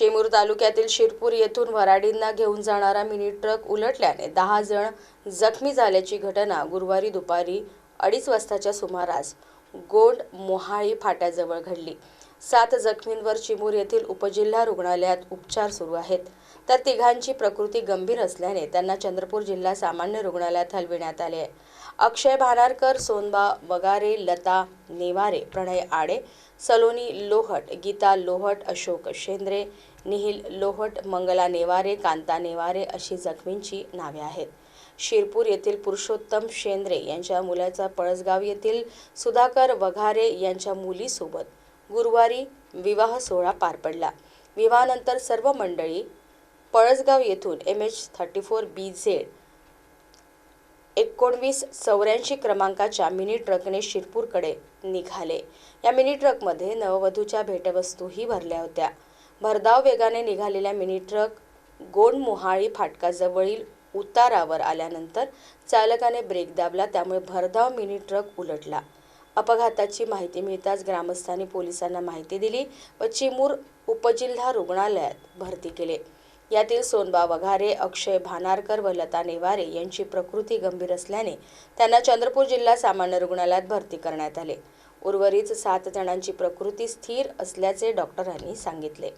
चेमूर तालुक्यातील शिरपूर येथून वराडींना घेऊन जाणारा मिनी ट्रक उलटल्याने दहा जण जखमी झाल्याची घटना गुरुवारी दुपारी अडीच वाजताच्या सुमारास गोंड मोहाळी फाट्याजवळ घडली. सात जखमींवर चिमूर येथील उपजिल्हा रुग्णालयात उपचार सुरू आहेत. तर तिघांची प्रकृती गंभीर असल्याने त्यांना चंद्रपूर जिल्हा सामान्य रुग्णालयात हलविण्यात आले आहे. अक्षय भानारकर सोनबा वगारे लता नेवारे प्रणय आडे सलोनी लोहट गीता लोहट अशोक शेंद्रे निहिल लोहट मंगला नेवारे कांता नेवारे अशी जखमींची नावे आहेत. शिरपूर येथील पुरुषोत्तम शेंद्रे यांच्या मुलाचा पळसगाव येथील सुधाकर वघारे यांच्या मुलीसोबत गुरुवारी विवाह सोहळा पार पडला. विवाहानंतर सर्व मंडळी पळसगाव येथून M H thirty four B Z एकोणवीस चौऱ्याऐंशी क्रमांकाच्या मिनी ट्रकने शिरपूरकडे निघाले. या मिनी ट्रकमध्ये नववधूच्या भेटवस्तूही भरल्या होत्या. भरधाव वेगाने निघालेल्या मिनी ट्रक गोंड मोहाळी फाटकाजवळील उतारावर आल्यानंतर चालकाने ब्रेक दाबला त्यामुळे भरधाव मिनी ट्रक उलटला. अपघाताची माहिती मिळताच ग्रामस्थांनी पोलिसांना माहिती दिली व चिमूर उपजिल्हा रुग्णालयात भरती केले. यातील सोनबा वघारे अक्षय भानारकर व लता नेवारे यांची प्रकृती गंभीर असल्याने त्यांना चंद्रपूर जिल्हा सामान्य रुग्णालयात भरती करण्यात आले. उर्वरित सात जणांची प्रकृती स्थिर असल्याचे डॉक्टरांनी सांगितले.